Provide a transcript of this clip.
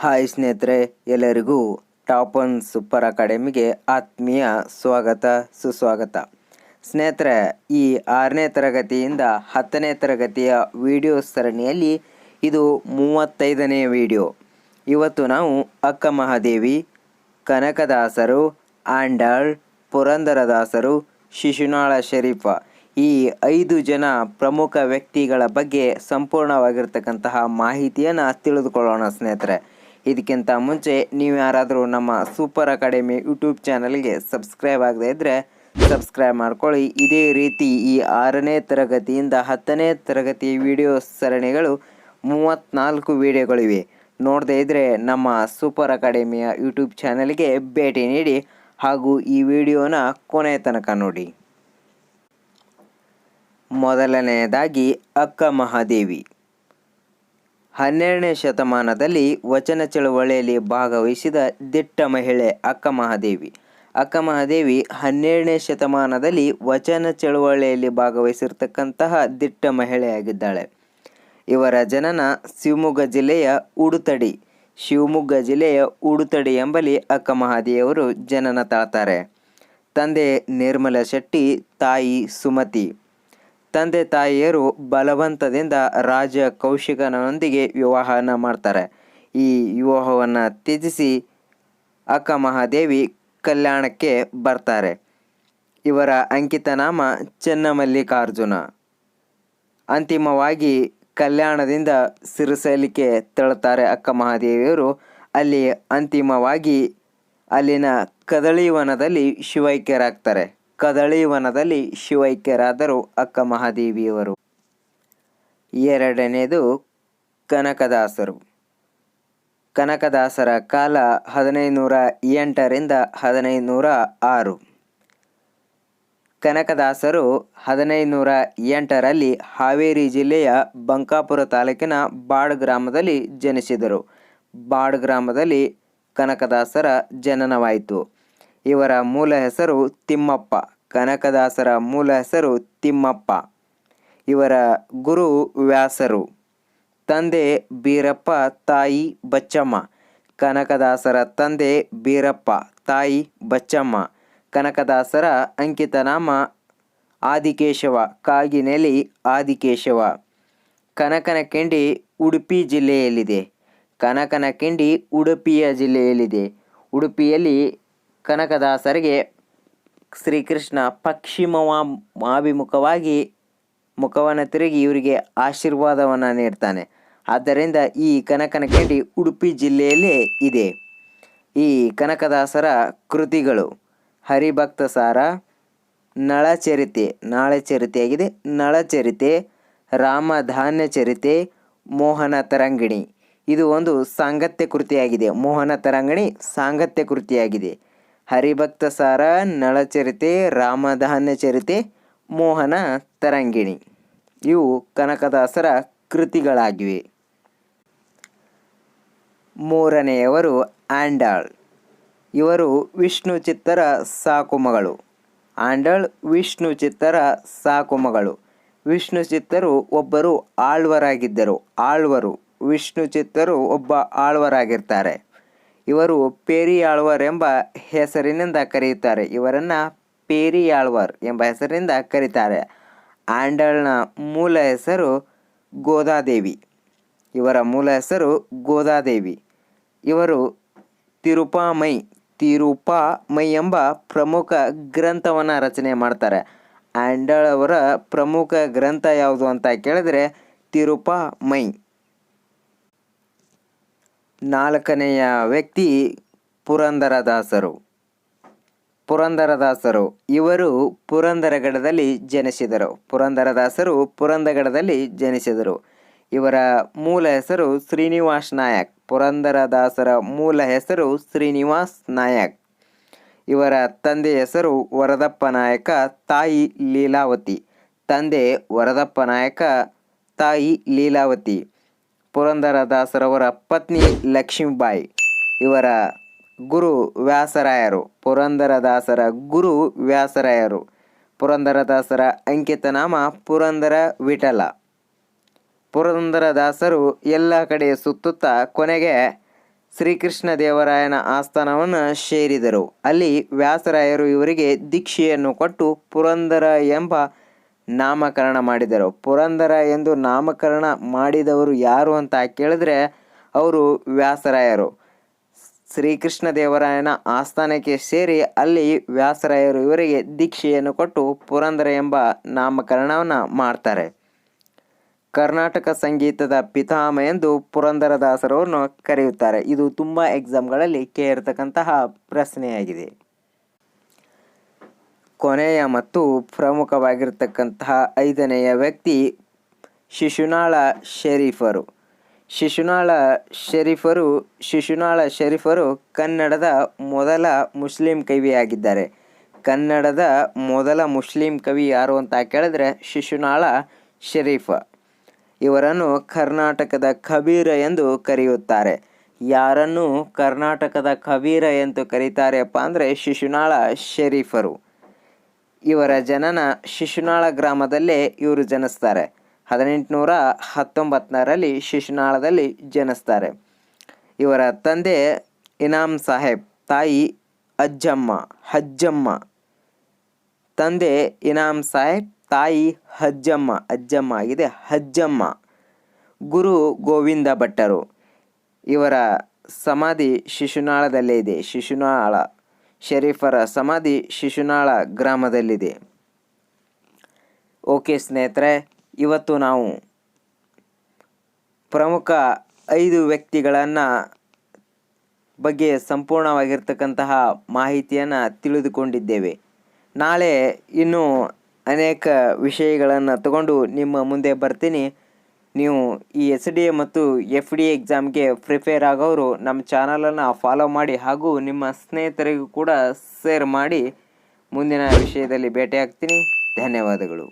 Hi ಸ್ನೇಹಿತರೆ, ಎಲ್ಲರಿಗೂ top one super ಅಕಾಡೆಮಿಗೆ ಆತ್ಮೀಯ ಸ್ವಾಗತ, ಸುಸ್ವಾಗತ. ಸ್ನೇಹಿತರೆ, ಈ ಆರನೇ ತರಗತಿಯಿಂದ ಹತ್ತನೇ ತರಗತಿಯ ವಿಡಿಯೋ ಸರಣಿಯಲ್ಲಿ ಇದು ಮೂವತ್ತೈದನೇ ವಿಡಿಯೋ. ಇವತ್ತು ನಾವು ಅಕ್ಕ ಮಹಾದೇವಿ ಕನಕದಾಸರು, ಆಂಡಾಳ್, ಪುರಂದರದಾಸರು, ಶಿಶುನಾಳ ಶರೀಫ ಈ ಐದು ಜನ ಪ್ರಮುಖ ವ್ಯಕ್ತಿಗಳ ಬಗ್ಗೆ ಸಂಪೂರ್ಣವಾಗಿರ್ತಕ್ಕಂತಹ ಮಾಹಿತಿಯನ್ನು ತಿಳಿದುಕೊಳ್ಳೋಣ ಸ್ನೇಹಿತರೆ. ಇದಕ್ಕಿಂತ ಮುಂಚೆ ನೀವು ಯಾರಾದರೂ ನಮ್ಮ ಸೂಪರ್ ಅಕಾಡೆಮಿ ಯೂಟ್ಯೂಬ್ ಚಾನಲ್ಗೆ ಸಬ್ಸ್ಕ್ರೈಬ್ ಆಗದೇ ಇದ್ದರೆ ಸಬ್ಸ್ಕ್ರೈಬ್ ಮಾಡ್ಕೊಳ್ಳಿ. ಇದೇ ರೀತಿ ಈ ಆರನೇ ತರಗತಿಯಿಂದ ಹತ್ತನೇ ತರಗತಿ ವಿಡಿಯೋ ಸರಣಿಗಳು ಮೂವತ್ತ್ನಾಲ್ಕು ವಿಡಿಯೋಗಳಿವೆ. ನೋಡದೇ ಇದ್ದರೆ ನಮ್ಮ ಸೂಪರ್ ಅಕಾಡೆಮಿಯ ಯೂಟ್ಯೂಬ್ ಚಾನಲ್ಗೆ ಭೇಟಿ ನೀಡಿ ಹಾಗೂ ಈ ವಿಡಿಯೋನ ಕೊನೆಯ ತನಕ ನೋಡಿ. ಮೊದಲನೆಯದಾಗಿ ಅಕ್ಕ ಮಹಾದೇವಿ. ಹನ್ನೆರಡನೇ ಶತಮಾನದಲ್ಲಿ ವಚನ ಚಳುವಳಿಯಲ್ಲಿ ಭಾಗವಹಿಸಿದ ದಿಟ್ಟ ಮಹಿಳೆ ಅಕ್ಕ ಮಹಾದೇವಿ. ಅಕ್ಕ ಮಹಾದೇವಿ ಹನ್ನೆರಡನೇ ಶತಮಾನದಲ್ಲಿ ವಚನ ಚಳುವಳಿಯಲ್ಲಿ ಭಾಗವಹಿಸಿರ್ತಕ್ಕಂತಹ ದಿಟ್ಟ ಮಹಿಳೆಯಾಗಿದ್ದಾಳೆ. ಇವರ ಜನನ ಶಿವಮೊಗ್ಗ ಜಿಲ್ಲೆಯ ಉಡುತಡಿ, ಶಿವಮೊಗ್ಗ ಜಿಲ್ಲೆಯ ಉಡುತಡಿ ಎಂಬಲ್ಲಿ ಅಕ್ಕ ಮಹಾದೇವಿಯವರು ಜನನ ತಾಳ್ತಾರೆ. ತಂದೆ ನಿರ್ಮಲ ಶೆಟ್ಟಿ, ತಾಯಿ ಸುಮತಿ. ತಂದೆ ತಾಯಿಯರು ಬಲವಂತದಿಂದ ರಾಜ ಕೌಶಿಕನೊಂದಿಗೆ ವಿವಾಹನ ಮಾಡ್ತಾರೆ. ಈ ವಿವಾಹವನ್ನು ತ್ಯಜಿಸಿ ಅಕ್ಕ ಮಹಾದೇವಿ ಕಲ್ಯಾಣಕ್ಕೆ ಬರ್ತಾರೆ. ಇವರ ಅಂಕಿತ ನಾಮ ಚೆನ್ನಮಲ್ಲಿಕಾರ್ಜುನ. ಅಂತಿಮವಾಗಿ ಕಲ್ಯಾಣದಿಂದ ಸಿರಿಸಲಿಕ್ಕೆ ತೆರಳುತ್ತಾರೆ ಅಕ್ಕ ಮಹಾದೇವಿಯವರು. ಅಲ್ಲಿ ಅಂತಿಮವಾಗಿ ಅಲ್ಲಿನ ಕದಳಿವನದಲ್ಲಿ ಶಿವೈಕ್ಯರಾಗ್ತಾರೆ. ಕದಳಿವನದಲ್ಲಿ ಶಿವೈಕ್ಯರಾದರು ಅಕ್ಕ ಮಹಾದೇವಿಯವರು. ಎರಡನೇದು ಕನಕದಾಸರು. ಕನಕದಾಸರ ಕಾಲ ಹದಿನೈದುನೂರ ಎಂಟರಿಂದ ಹದಿನೈದುನೂರ ಆರು. ಕನಕದಾಸರು ಹದಿನೈದುನೂರ ಎಂಟರಲ್ಲಿ ಹಾವೇರಿ ಜಿಲ್ಲೆಯ ಬಂಕಾಪುರ ತಾಲೂಕಿನ ಬಾಡ್ ಗ್ರಾಮದಲ್ಲಿ ಜನಿಸಿದರು. ಬಾಡ್ ಗ್ರಾಮದಲ್ಲಿ ಕನಕದಾಸರ ಜನನವಾಯಿತು. ಇವರ ಮೂಲ ಹೆಸರು ತಿಮ್ಮಪ್ಪ, ಕನಕದಾಸರ ಮೂಲ ಹೆಸರು ತಿಮ್ಮಪ್ಪ. ಇವರ ಗುರು ವ್ಯಾಸರು. ತಂದೆ ಬೀರಪ್ಪ, ತಾಯಿ ಬಚ್ಚಮ್ಮ. ಕನಕದಾಸರ ತಂದೆ ಬೀರಪ್ಪ, ತಾಯಿ ಬಚ್ಚಮ್ಮ. ಕನಕದಾಸರ ಅಂಕಿತ ನಾಮ ಆದಿಕೇಶವ, ಕಾಗಿನೆಲಿ ಆದಿಕೇಶವ. ಕನಕನಕಿಂಡಿ ಉಡುಪಿ ಜಿಲ್ಲೆಯಲ್ಲಿದೆ. ಕನಕನಕಿಂಡಿ ಉಡುಪಿಯ ಜಿಲ್ಲೆಯಲ್ಲಿದೆ. ಉಡುಪಿಯಲ್ಲಿ ಕನಕದಾಸರಿಗೆ ಶ್ರೀಕೃಷ್ಣ ಪಶ್ಚಿಮವಾಭಿಮುಖವಾಗಿ ಮುಖವನ್ನು ತಿರುಗಿ ಇವರಿಗೆ ಆಶೀರ್ವಾದವನ್ನು ನೀಡ್ತಾನೆ. ಆದ್ದರಿಂದ ಈ ಕನಕನಕಿಂಡಿ ಉಡುಪಿ ಜಿಲ್ಲೆಯಲ್ಲೇ ಇದೆ. ಈ ಕನಕದಾಸರ ಕೃತಿಗಳು ಹರಿಭಕ್ತ ಸಾರ, ನಳಚರಿತೆ ನಾಳಚರಿತೆಯಾಗಿದೆ ನಳಚರಿತೆ ರಾಮಧಾನ್ಯ ಚರಿತೆ, ಮೋಹನ ತರಂಗಿಣಿ. ಇದು ಒಂದು ಸಾಂಗತ್ಯ ಕೃತಿಯಾಗಿದೆ. ಮೋಹನ ತರಂಗಿಣಿ ಸಾಂಗತ್ಯ ಕೃತಿಯಾಗಿದೆ. ಹರಿಭಕ್ತ ಸಾರ, ನಳಚರಿತೆ ರಾಮಧಾನ್ಯ ಚರಿತೆ, ಮೋಹನ ತರಂಗಿಣಿ. ಇವು ಕನಕದಾಸರ ಕೃತಿಗಳಾಗಿವೆ. ಮೂರನೆಯವರು ಆಂಡಾಳ್. ಇವರು ವಿಷ್ಣು ಚಿತ್ತರ ಸಾಕುಮಗಳು ಆಂಡಾಳ್ ವಿಷ್ಣು ಚಿತ್ತರ ಸಾಕುಮಗಳು ವಿಷ್ಣು ಚಿತ್ತರು ಒಬ್ಬರು ಆಳ್ವರಾಗಿದ್ದರು. ಆಳ್ವರು, ವಿಷ್ಣು ಚಿತ್ತರು ಒಬ್ಬ ಆಳ್ವರಾಗಿರ್ತಾರೆ. ಇವರು ಪೇರಿಯಾಳ್ವರ್ ಎಂಬ ಹೆಸರಿನಿಂದ ಕರೆಯುತ್ತಾರೆ. ಇವರನ್ನು ಪೇರಿಯಾಳ್ವರ್ ಎಂಬ ಹೆಸರಿನಿಂದ ಕರೀತಾರೆ. ಆಂಡಲ್ನ ಮೂಲ ಹೆಸರು ಗೋದಾದೇವಿ. ಇವರ ಮೂಲ ಹೆಸರು ಗೋದಾದೇವಿ. ಇವರು ತಿರುಪಾಮೈ ತಿರುಪಾಮೈ ಎಂಬ ಪ್ರಮುಖ ಗ್ರಂಥವನ್ನು ರಚನೆ ಮಾಡ್ತಾರೆ. ಆಂಡಳ್ ಅವರ ಪ್ರಮುಖ ಗ್ರಂಥ ಯಾವುದು ಅಂತ ಕೇಳಿದ್ರೆ ತಿರುಪಾಮೈ. ನಾಲ್ಕನೆಯ ವ್ಯಕ್ತಿ ಪುರಂದರದಾಸರು. ಪುರಂದರದಾಸರು. ಇವರು ಪುರಂದರಗಡದಲ್ಲಿ ಜನಿಸಿದರು. ಪುರಂದರದಾಸರು ಪುರಂದಗಡದಲ್ಲಿ ಜನಿಸಿದರು. ಇವರ ಮೂಲ ಹೆಸರು ಶ್ರೀನಿವಾಸ್ ನಾಯಕ್. ಪುರಂದರದಾಸರ ಮೂಲ ಹೆಸರು ಶ್ರೀನಿವಾಸ್ ನಾಯಕ್. ಇವರ ತಂದೆ ಹೆಸರು ವರದಪ್ಪ ನಾಯಕ ತಾಯಿ ಲೀಲಾವತಿ. ತಂದೆ ವರದಪ್ಪ ನಾಯಕ ತಾಯಿ ಲೀಲಾವತಿ. ಪುರಂದರದಾಸರವರ ಪತ್ನಿ ಲಕ್ಷ್ಮೀಬಾಯಿ. ಇವರ ಗುರು ವ್ಯಾಸರಾಯರು. ಪುರಂದರದಾಸರ ಗುರು ವ್ಯಾಸರಾಯರು. ಪುರಂದರದಾಸರ ಅಂಕಿತ ನಾಮ ಪುರಂದರ ವಿಠಲ. ಪುರಂದರದಾಸರು ಎಲ್ಲ ಕಡೆ ಸುತ್ತುತ್ತಾ ಕೊನೆಗೆ ಶ್ರೀಕೃಷ್ಣ ದೇವರಾಯನ ಆಸ್ಥಾನವನ್ನು ಸೇರಿದರು. ಅಲ್ಲಿ ವ್ಯಾಸರಾಯರು ಇವರಿಗೆ ದೀಕ್ಷೆಯನ್ನು ಕೊಟ್ಟು ಪುರಂದರ ಎಂಬ ನಾಮಕರಣ ಮಾಡಿದರು. ಪುರಂದರ ಎಂದು ನಾಮಕರಣ ಮಾಡಿದವರು ಯಾರು ಅಂತ ಕೇಳಿದ್ರೆ ಅವರು ವ್ಯಾಸರಾಯರು. ಶ್ರೀಕೃಷ್ಣ ದೇವರಾಯನ ಆಸ್ಥಾನಕ್ಕೆ ಸೇರಿ ಅಲ್ಲಿ ವ್ಯಾಸರಾಯರು ಇವರಿಗೆ ದೀಕ್ಷೆಯನ್ನು ಕೊಟ್ಟು ಪುರಂದರ ಎಂಬ ನಾಮಕರಣವನ್ನು ಮಾಡ್ತಾರೆ. ಕರ್ನಾಟಕ ಸಂಗೀತದ ಪಿತಾಮ ಎಂದು ಪುರಂದರದಾಸರವನ್ನು ಕರೆಯುತ್ತಾರೆ. ಇದು ತುಂಬ ಎಕ್ಸಾಮ್ಗಳಲ್ಲಿ ಕೇಳಿರ್ತಕ್ಕಂತಹ ಪ್ರಶ್ನೆಯಾಗಿದೆ. ಕೊನೆಯ ಮತ್ತು ಪ್ರಮುಖವಾಗಿರ್ತಕ್ಕಂತಹ ಐದನೆಯ ವ್ಯಕ್ತಿ ಶಿಶುನಾಳ ಶರೀಫರು. ಶಿಶುನಾಳ ಶರೀಫರು ಶಿಶುನಾಳ ಶರೀಫರು ಕನ್ನಡದ ಮೊದಲ ಮುಸ್ಲಿಂ ಕವಿಯಾಗಿದ್ದಾರೆ. ಕನ್ನಡದ ಮೊದಲ ಮುಸ್ಲಿಂ ಕವಿ ಯಾರು ಅಂತ ಕೇಳಿದ್ರೆ ಶಿಶುನಾಳ ಶರೀಫ. ಇವರನ್ನು ಕರ್ನಾಟಕದ ಕಬೀರ ಎಂದು ಕರೆಯುತ್ತಾರೆ. ಯಾರನ್ನು ಕರ್ನಾಟಕದ ಕಬೀರ ಎಂದು ಕರೀತಾರೆಪ್ಪ ಅಂದರೆ ಶಿಶುನಾಳ ಶರೀಫರು. ಇವರ ಜನನ ಶಿಶುನಾಳ ಗ್ರಾಮದಲ್ಲೇ ಇವರು ಜನಿಸ್ತಾರೆ. ಹದಿನೆಂಟುನೂರ ಹತ್ತೊಂಬತ್ತರಲ್ಲಿ ಶಿಶುನಾಳದಲ್ಲಿ ಜನಿಸ್ತಾರೆ. ಇವರ ತಂದೆ ಇನಾಮ್ ಸಾಹೇಬ್, ತಾಯಿ ಅಜ್ಜಮ್ಮ, ಹಜ್ಜಮ್ಮ. ತಂದೆ ಇನಾಮ್ ಸಾಹೇಬ್, ತಾಯಿ ಹಜ್ಜಮ್ಮ, ಅಜ್ಜಮ್ಮ ಆಗಿದೆ, ಹಜ್ಜಮ್ಮ. ಗುರು ಗೋವಿಂದ ಭಟ್ಟರು. ಇವರ ಸಮಾಧಿ ಶಿಶುನಾಳದಲ್ಲೇ ಇದೆ, ಶಿಶುನಾಳ ಶರೀಫರ ಸಮಾಧಿ ಶಿಶುನಾಳ ಗ್ರಾಮದಲ್ಲಿದೆ. ಓಕೆ ಸ್ನೇಹಿತರೆ, ಇವತ್ತು ನಾವು ಪ್ರಮುಖ ಐದು ವ್ಯಕ್ತಿಗಳನ್ನು ಬಗ್ಗೆ ಸಂಪೂರ್ಣವಾಗಿರ್ತಕ್ಕಂತಹ ಮಾಹಿತಿಯನ್ನು ತಿಳಿದುಕೊಂಡಿದ್ದೇವೆ. ನಾಳೆ ಇನ್ನೂ ಅನೇಕ ವಿಷಯಗಳನ್ನು ತಗೊಂಡು ನಿಮ್ಮ ಮುಂದೆ ಬರ್ತೀನಿ. ನೀವು ಈ ಎಸ್ ಡಿ ಎ ಮತ್ತು ಎಫ್ ಡಿ ಎಕ್ಸಾಮ್ಗೆ ಪ್ರಿಪೇರ್ ಆಗೋರು ನಮ್ಮ ಚಾನಲನ್ನು ಫಾಲೋ ಮಾಡಿ ಹಾಗೂ ನಿಮ್ಮ ಸ್ನೇಹಿತರಿಗೂ ಕೂಡ ಶೇರ್ ಮಾಡಿ. ಮುಂದಿನ ವಿಷಯದಲ್ಲಿ ಭೇಟಿಯಾಗ್ತೀನಿ. ಧನ್ಯವಾದಗಳು.